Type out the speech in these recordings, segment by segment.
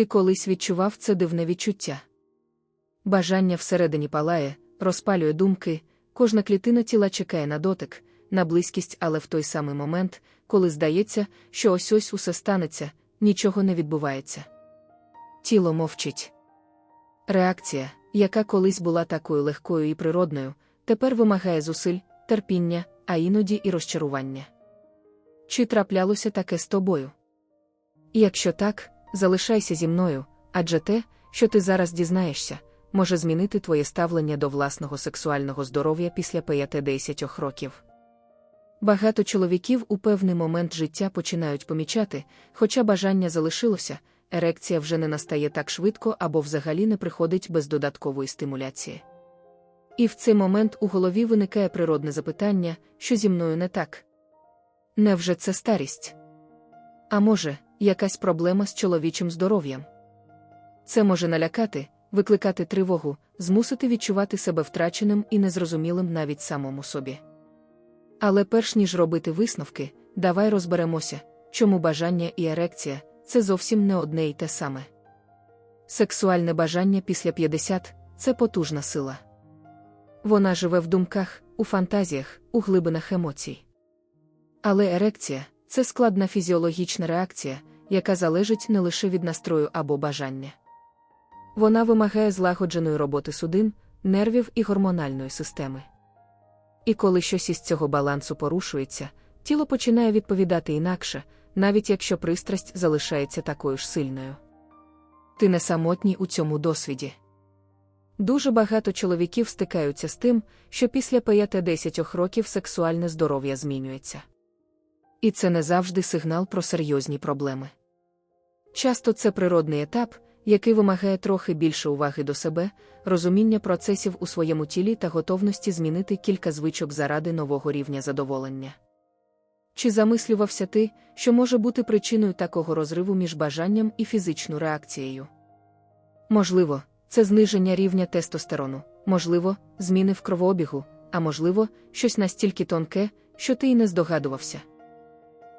Ти колись відчував це дивне відчуття. Бажання всередині палає, розпалює думки, кожна клітина тіла чекає на дотик, на близькість, але в той самий момент, коли здається, що ось ось усе станеться, нічого не відбувається. Тіло мовчить. Реакція, яка колись була такою легкою і природною, тепер вимагає зусиль, терпіння, а іноді і розчарування. Чи траплялося таке з тобою? Якщо так, залишайся зі мною, адже те, що ти зараз дізнаєшся, може змінити твоє ставлення до власного сексуального здоров'я після 5-10 років. Багато чоловіків у певний момент життя починають помічати, хоча бажання залишилося, ерекція вже не настає так швидко або взагалі не приходить без додаткової стимуляції. І в цей момент у голові виникає природне запитання, що зі мною не так. Невже це старість? А може, якась проблема з чоловічим здоров'ям? Це може налякати, викликати тривогу, змусити відчувати себе втраченим і незрозумілим навіть самому собі. Але перш ніж робити висновки, давай розберемося, чому бажання і ерекція це зовсім не одне й те саме. Сексуальне бажання після 50 це потужна сила. Вона живе в думках, у фантазіях, у глибинах емоцій. Але ерекція це складна фізіологічна реакція, яка залежить не лише від настрою або бажання. Вона вимагає злагодженої роботи судин, нервів і гормональної системи. І коли щось із цього балансу порушується, тіло починає відповідати інакше, навіть якщо пристрасть залишається такою ж сильною. Ти не самотній у цьому досвіді. Дуже багато чоловіків стикаються з тим, що після 5-10 років сексуальне здоров'я змінюється. І це не завжди сигнал про серйозні проблеми. Часто це природний етап, який вимагає трохи більше уваги до себе, розуміння процесів у своєму тілі та готовності змінити кілька звичок заради нового рівня задоволення. Чи замислювався ти, що може бути причиною такого розриву між бажанням і фізичною реакцією? Можливо, це зниження рівня тестостерону, можливо, зміни в кровообігу, а можливо, щось настільки тонке, що ти й не здогадувався.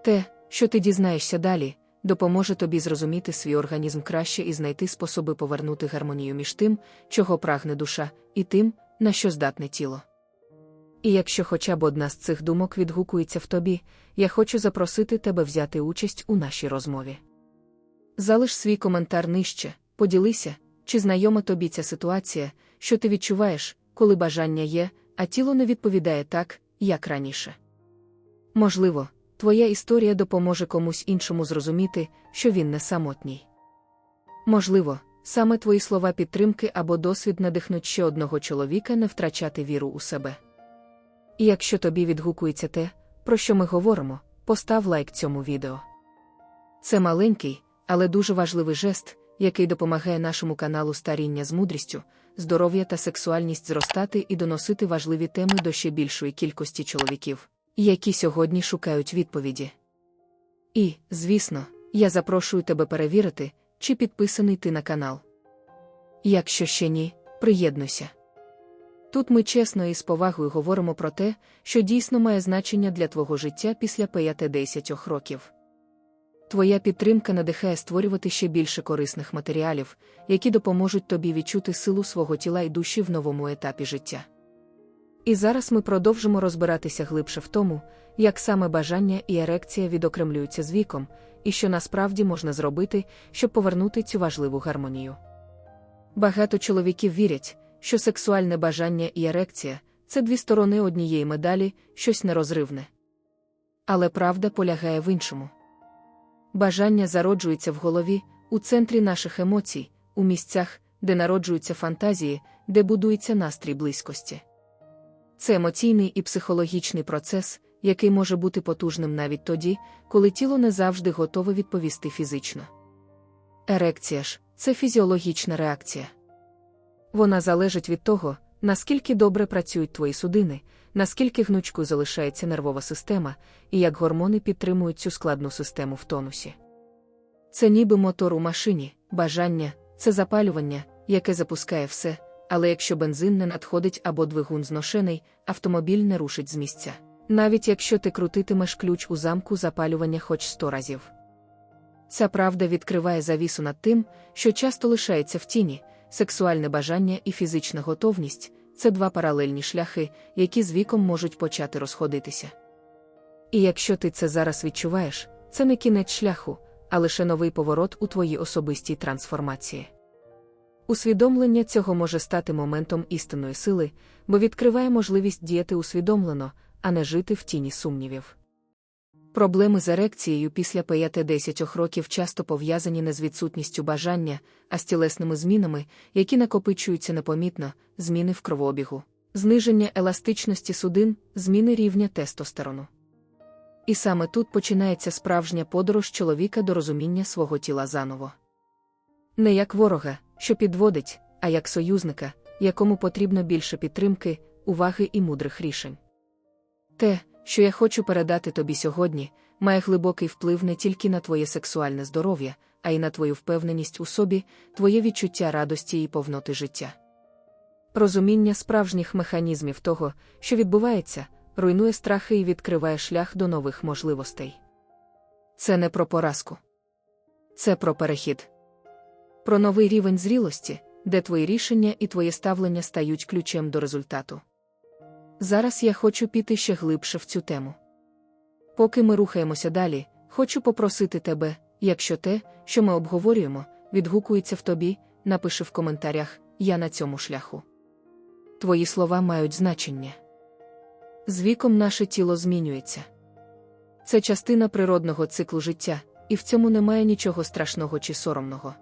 Те, що ти дізнаєшся далі, допоможе тобі зрозуміти свій організм краще і знайти способи повернути гармонію між тим, чого прагне душа, і тим, на що здатне тіло. І якщо хоча б одна з цих думок відгукується в тобі, я хочу запросити тебе взяти участь у нашій розмові. Залиш свій коментар нижче, поділися, чи знайома тобі ця ситуація, що ти відчуваєш, коли бажання є, а тіло не відповідає так, як раніше. Можливо, твоя історія допоможе комусь іншому зрозуміти, що він не самотній. Можливо, саме твої слова підтримки або досвід надихнуть ще одного чоловіка не втрачати віру у себе. І якщо тобі відгукується те, про що ми говоримо, постав лайк цьому відео. Це маленький, але дуже важливий жест, який допомагає нашому каналу старіння з мудрістю, здоров'я та сексуальність зростати і доносити важливі теми до ще більшої кількості чоловіків, які сьогодні шукають відповіді. І, звісно, я запрошую тебе перевірити, чи підписаний ти на канал. Якщо ще ні, приєднуйся. Тут ми чесно і з повагою говоримо про те, що дійсно має значення для твого життя після 5-10 років. Твоя підтримка надихає створювати ще більше корисних матеріалів, які допоможуть тобі відчути силу свого тіла і душі в новому етапі життя. І зараз ми продовжимо розбиратися глибше в тому, як саме бажання і ерекція відокремлюються з віком, і що насправді можна зробити, щоб повернути цю важливу гармонію. Багато чоловіків вірять, що сексуальне бажання і ерекція це дві сторони однієї медалі, щось нерозривне. Але правда полягає в іншому. Бажання зароджується в голові, у центрі наших емоцій, у місцях, де народжуються фантазії, де будується настрій близькості. Це емоційний і психологічний процес, який може бути потужним навіть тоді, коли тіло не завжди готове відповісти фізично. Ерекція ж це фізіологічна реакція. Вона залежить від того, наскільки добре працюють твої судини, наскільки гнучкою залишається нервова система, і як гормони підтримують цю складну систему в тонусі. Це ніби мотор у машині, бажання, це запалювання, яке запускає все, але якщо бензин не надходить або двигун зношений, автомобіль не рушить з місця. Навіть якщо ти крутитимеш ключ у замку запалювання хоч сто разів. Ця правда відкриває завісу над тим, що часто лишається в тіні, сексуальне бажання і фізична готовність це два паралельні шляхи, які з віком можуть почати розходитися. І якщо ти це зараз відчуваєш, це не кінець шляху, а лише новий поворот у твоїй особистій трансформації. Усвідомлення цього може стати моментом істинної сили, бо відкриває можливість діяти усвідомлено, а не жити в тіні сумнівів. Проблеми з ерекцією після 5-10 років часто пов'язані не з відсутністю бажання, а з тілесними змінами, які накопичуються непомітно, зміни в кровообігу, зниження еластичності судин, зміни рівня тестостерону. І саме тут починається справжня подорож чоловіка до розуміння свого тіла заново. Не як ворога, що підводить, а як союзника, якому потрібно більше підтримки, уваги і мудрих рішень. Те, що я хочу передати тобі сьогодні, має глибокий вплив не тільки на твоє сексуальне здоров'я, а й на твою впевненість у собі, твоє відчуття радості і повноти життя. Розуміння справжніх механізмів того, що відбувається, руйнує страхи і відкриває шлях до нових можливостей. Це не про поразку, це про перехід, про новий рівень зрілості, де твої рішення і твоє ставлення стають ключем до результату. Зараз я хочу піти ще глибше в цю тему. Поки ми рухаємося далі, хочу попросити тебе, якщо те, що ми обговорюємо, відгукується в тобі, напиши в коментарях Я на цьому шляху. Твої слова мають значення. З віком наше тіло змінюється. Це частина природного циклу життя, і в цьому немає нічого страшного чи соромного.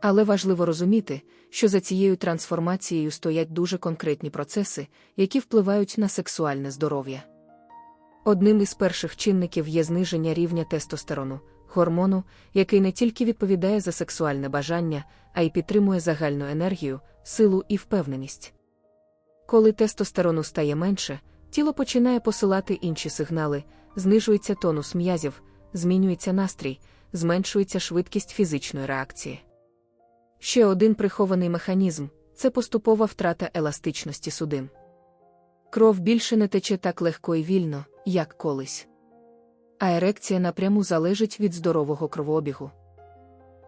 Але важливо розуміти, що за цією трансформацією стоять дуже конкретні процеси, які впливають на сексуальне здоров'я. Одним із перших чинників є зниження рівня тестостерону, гормону, який не тільки відповідає за сексуальне бажання, а й підтримує загальну енергію, силу і впевненість. Коли тестостерону стає менше, тіло починає посилати інші сигнали, знижується тонус м'язів, змінюється настрій, зменшується швидкість фізичної реакції. Ще один прихований механізм це поступова втрата еластичності судин. Кров більше не тече так легко і вільно, як колись. А ерекція напряму залежить від здорового кровообігу.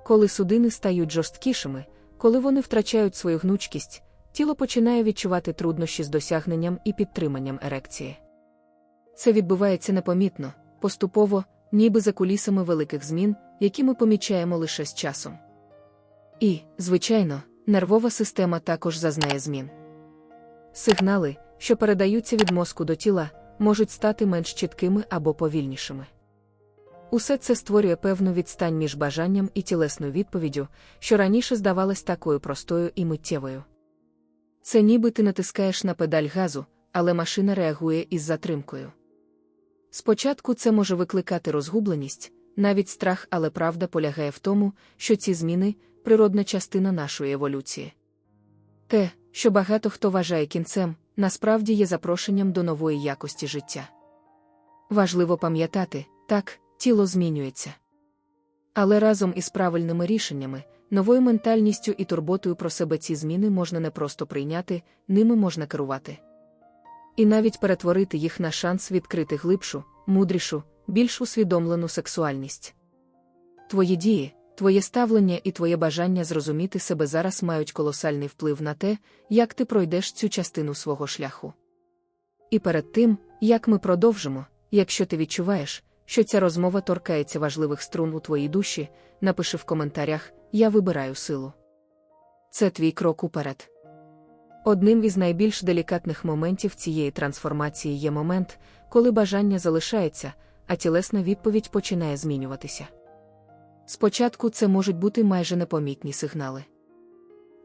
Коли судини стають жорсткішими, коли вони втрачають свою гнучкість, тіло починає відчувати труднощі з досягненням і підтриманням ерекції. Це відбувається непомітно, поступово, ніби за кулісами великих змін, які ми помічаємо лише з часом. І, звичайно, нервова система також зазнає змін. Сигнали, що передаються від мозку до тіла, можуть стати менш чіткими або повільнішими. Усе це створює певну відстань між бажанням і тілесною відповіддю, що раніше здавалась такою простою і миттєвою. Це ніби ти натискаєш на педаль газу, але машина реагує із затримкою. Спочатку це може викликати розгубленість, навіть страх, але правда полягає в тому, що ці зміни природна частина нашої еволюції. Те, що багато хто вважає кінцем, насправді є запрошенням до нової якості життя. Важливо пам'ятати, так, тіло змінюється. Але разом із правильними рішеннями, новою ментальністю і турботою про себе ці зміни можна не просто прийняти, ними можна керувати. І навіть перетворити їх на шанс відкрити глибшу, мудрішу, більш усвідомлену сексуальність. Твої дії, Твоє ставлення і твоє бажання зрозуміти себе зараз мають колосальний вплив на те, як ти пройдеш цю частину свого шляху. І перед тим, як ми продовжимо, якщо ти відчуваєш, що ця розмова торкається важливих струн у твоїй душі, напиши в коментарях Я вибираю силу. Це твій крок уперед. Одним із найбільш делікатних моментів цієї трансформації є момент, коли бажання залишається, а тілесна відповідь починає змінюватися. Спочатку це можуть бути майже непомітні сигнали.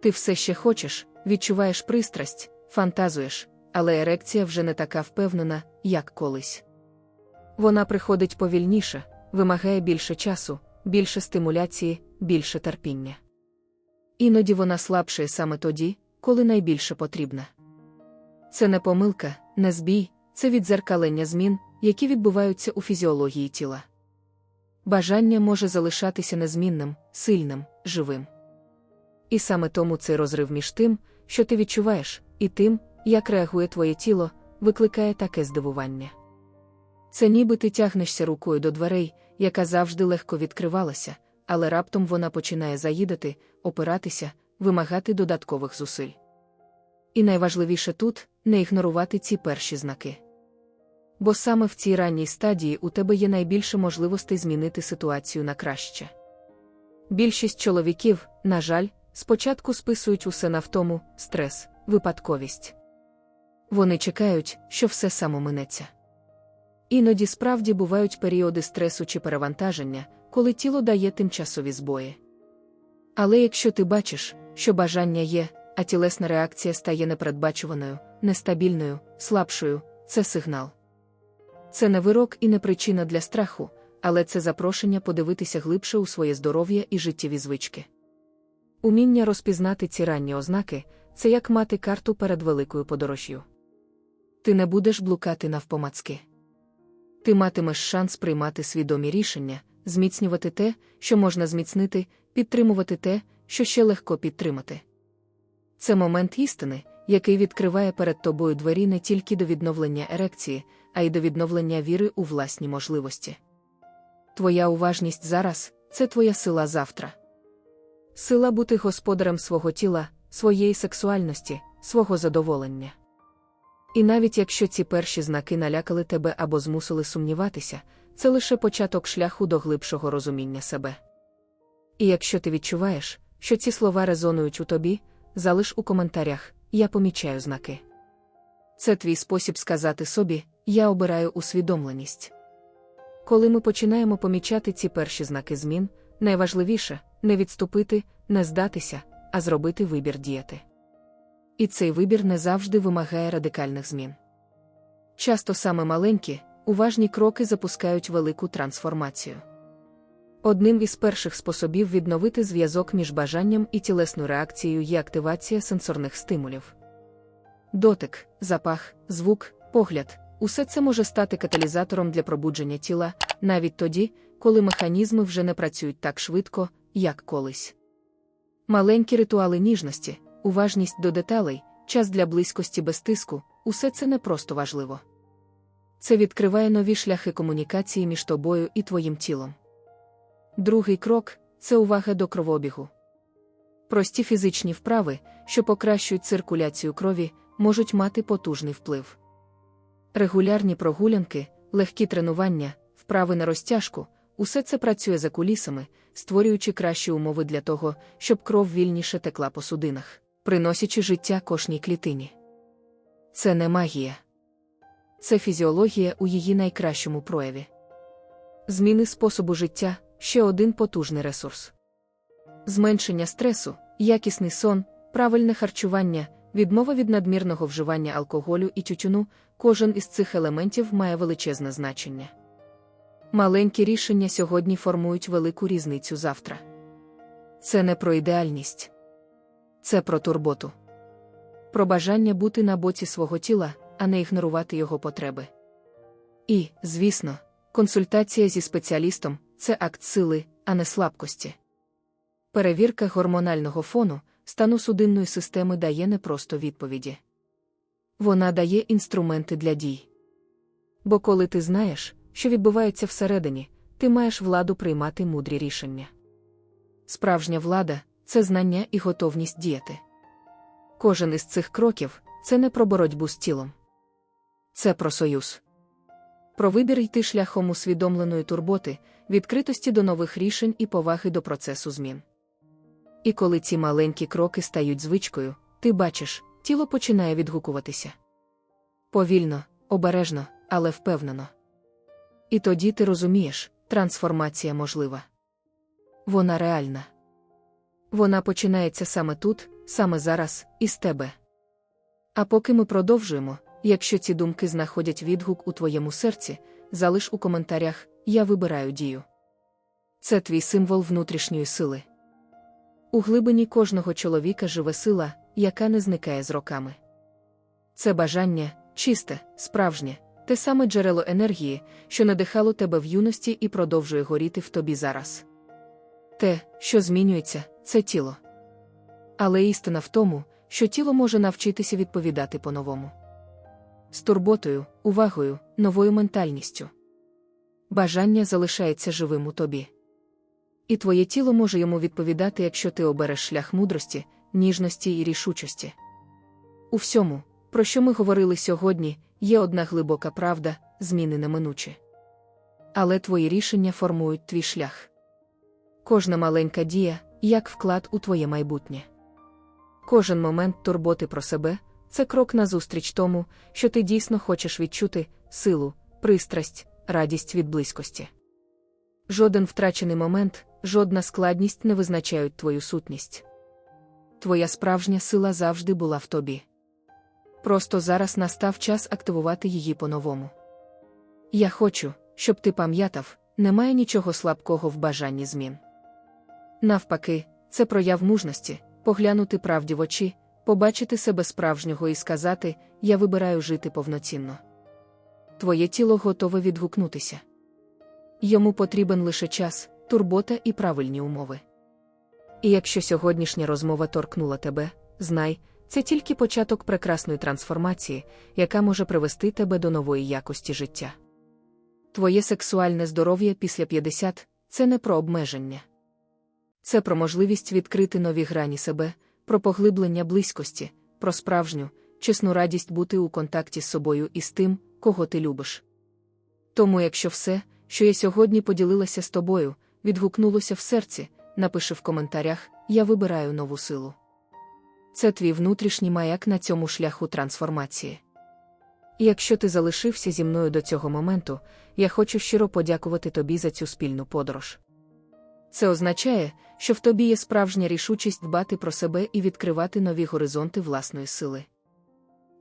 Ти все ще хочеш, відчуваєш пристрасть, фантазуєш, але ерекція вже не така впевнена, як колись. Вона приходить повільніше, вимагає більше часу, більше стимуляції, більше терпіння. Іноді вона слабшає саме тоді, коли найбільше потрібна. Це не помилка, не збій, це відзеркалення змін, які відбуваються у фізіології тіла. Бажання може залишатися незмінним, сильним, живим. І саме тому цей розрив між тим, що ти відчуваєш, і тим, як реагує твоє тіло, викликає таке здивування. Це ніби ти тягнешся рукою до дверей, яка завжди легко відкривалася, але раптом вона починає заїдати, опиратися, вимагати додаткових зусиль. І найважливіше тут не ігнорувати ці перші знаки. Бо саме в цій ранній стадії у тебе є найбільше можливостей змінити ситуацію на краще. Більшість чоловіків, на жаль, спочатку списують усе на втому, стрес, випадковість. Вони чекають, що все само минеться. Іноді справді бувають періоди стресу чи перевантаження, коли тіло дає тимчасові збої. Але якщо ти бачиш, що бажання є, а тілесна реакція стає непередбачуваною, нестабільною, слабшою, це сигнал. Це не вирок і не причина для страху, але це запрошення подивитися глибше у своє здоров'я і життєві звички. Уміння розпізнати ці ранні ознаки це як мати карту перед великою подорожю. Ти не будеш блукати навпомацки. Ти матимеш шанс приймати свідомі рішення, зміцнювати те, що можна зміцнити, підтримувати те, що ще легко підтримати. Це момент істини, який відкриває перед тобою двері не тільки до відновлення ерекції, а й до відновлення віри у власні можливості. Твоя уважність зараз це твоя сила завтра. Сила бути господарем свого тіла, своєї сексуальності, свого задоволення. І навіть якщо ці перші знаки налякали тебе або змусили сумніватися, це лише початок шляху до глибшого розуміння себе. І якщо ти відчуваєш, що ці слова резонують у тобі, залиш у коментарях я помічаю знаки. Це твій спосіб сказати собі, я обираю усвідомленість. Коли ми починаємо помічати ці перші знаки змін, найважливіше не відступити, не здатися, а зробити вибір діяти. І цей вибір не завжди вимагає радикальних змін. Часто саме маленькі, уважні кроки запускають велику трансформацію. Одним із перших способів відновити зв'язок між бажанням і тілесною реакцією є активація сенсорних стимулів. Дотик, запах, звук, погляд усе це може стати каталізатором для пробудження тіла, навіть тоді, коли механізми вже не працюють так швидко, як колись. Маленькі ритуали ніжності, уважність до деталей, час для близькості без тиску усе це не просто важливо. Це відкриває нові шляхи комунікації між тобою і твоїм тілом. Другий крок це увага до кровообігу. Прості фізичні вправи, що покращують циркуляцію крові, можуть мати потужний вплив. Регулярні прогулянки, легкі тренування, вправи на розтяжку усе це працює за кулісами, створюючи кращі умови для того, щоб кров вільніше текла по судинах, приносячи життя кожній клітині. Це не магія. Це фізіологія у її найкращому прояві. Зміни способу життя ще один потужний ресурс. Зменшення стресу, якісний сон, правильне харчування, відмова від надмірного вживання алкоголю і тютюну, кожен із цих елементів має величезне значення. Маленькі рішення сьогодні формують велику різницю завтра. Це не про ідеальність, це про турботу, про бажання бути на боці свого тіла, а не ігнорувати його потреби. І, звісно, консультація зі спеціалістом це акт сили, а не слабкості. Перевірка гормонального фону, стану судинної системи дає не просто відповіді. Вона дає інструменти для дій. Бо коли ти знаєш, що відбувається всередині, ти маєш владу приймати мудрі рішення. Справжня влада це знання і готовність діяти. Кожен із цих кроків це не про боротьбу з тілом. Це про союз. Про вибір йти шляхом усвідомленої турботи, відкритості до нових рішень і поваги до процесу змін. І коли ці маленькі кроки стають звичкою, ти бачиш, тіло починає відгукуватися. Повільно, обережно, але впевнено. І тоді ти розумієш, трансформація можлива. Вона реальна. Вона починається саме тут, саме зараз, із тебе. А поки ми продовжуємо, якщо ці думки знаходять відгук у твоєму серці, залиш у коментарях Я вибираю дію. Це твій символ внутрішньої сили. У глибині кожного чоловіка живе сила, яка не зникає з роками. Це бажання, чисте, справжнє, те саме джерело енергії, що надихало тебе в юності і продовжує горіти в тобі зараз. Те, що змінюється, це тіло. Але істина в тому, що тіло може навчитися відповідати по-новому. З турботою, увагою, новою ментальністю. бажання залишається живим у тобі. І твоє тіло може йому відповідати, якщо ти обереш шлях мудрості, ніжності і рішучості. У всьому, про що ми говорили сьогодні, є одна глибока правда, зміни неминучі. Але твої рішення формують твій шлях. Кожна маленька дія, як вклад у твоє майбутнє. Кожен момент турботи про себе це крок назустріч тому, що ти дійсно хочеш відчути силу, пристрасть, радість від близькості. Жоден втрачений момент, жодна складність не визначають твою сутність. Твоя справжня сила завжди була в тобі. Просто зараз настав час активувати її по-новому. Я хочу, щоб ти пам'ятав, немає нічого слабкого в бажанні змін. Навпаки, це прояв мужності, поглянути правді в очі, побачити себе справжнього і сказати: Я вибираю жити повноцінно. Твоє тіло готове відгукнутися. Йому потрібен лише час, турбота і правильні умови. І якщо сьогоднішня розмова торкнула тебе, знай, це тільки початок прекрасної трансформації, яка може привести тебе до нової якості життя. Твоє сексуальне здоров'я після 50 це не про обмеження. Це про можливість відкрити нові грані себе, про поглиблення близькості, про справжню, чесну радість бути у контакті з собою і з тим, кого ти любиш. Тому, якщо все, що я сьогодні поділилася з тобою, відгукнулося в серці, напиши в коментарях Я вибираю нову силу. Це твій внутрішній маяк на цьому шляху трансформації. І якщо ти залишився зі мною до цього моменту, я хочу щиро подякувати тобі за цю спільну подорож. Це означає, що в тобі є справжня рішучість дбати про себе і відкривати нові горизонти власної сили.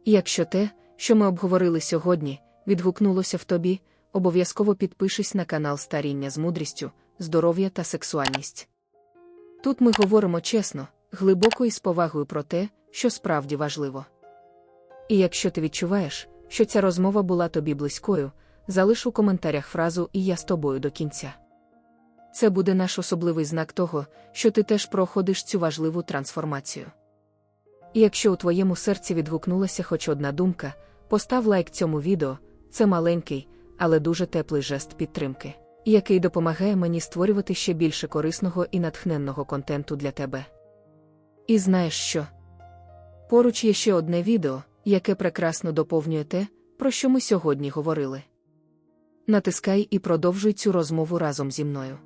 І якщо те, що ми обговорили сьогодні, відгукнулося в тобі, обов'язково підпишись на канал Старіння з мудрістю, здоров'я та сексуальність. Тут ми говоримо чесно, глибоко і з повагою про те, що справді важливо. І якщо ти відчуваєш, що ця розмова була тобі близькою, залиш у коментарях фразу І я з тобою до кінця. Це буде наш особливий знак того, що ти теж проходиш цю важливу трансформацію. І якщо у твоєму серці відгукнулася хоч одна думка, постав лайк цьому відео, це маленький, але дуже теплий жест підтримки, який допомагає мені створювати ще більше корисного і натхненного контенту для тебе. І знаєш що? Поруч є ще одне відео, яке прекрасно доповнює те, про що ми сьогодні говорили. Натискай і продовжуй цю розмову разом зі мною.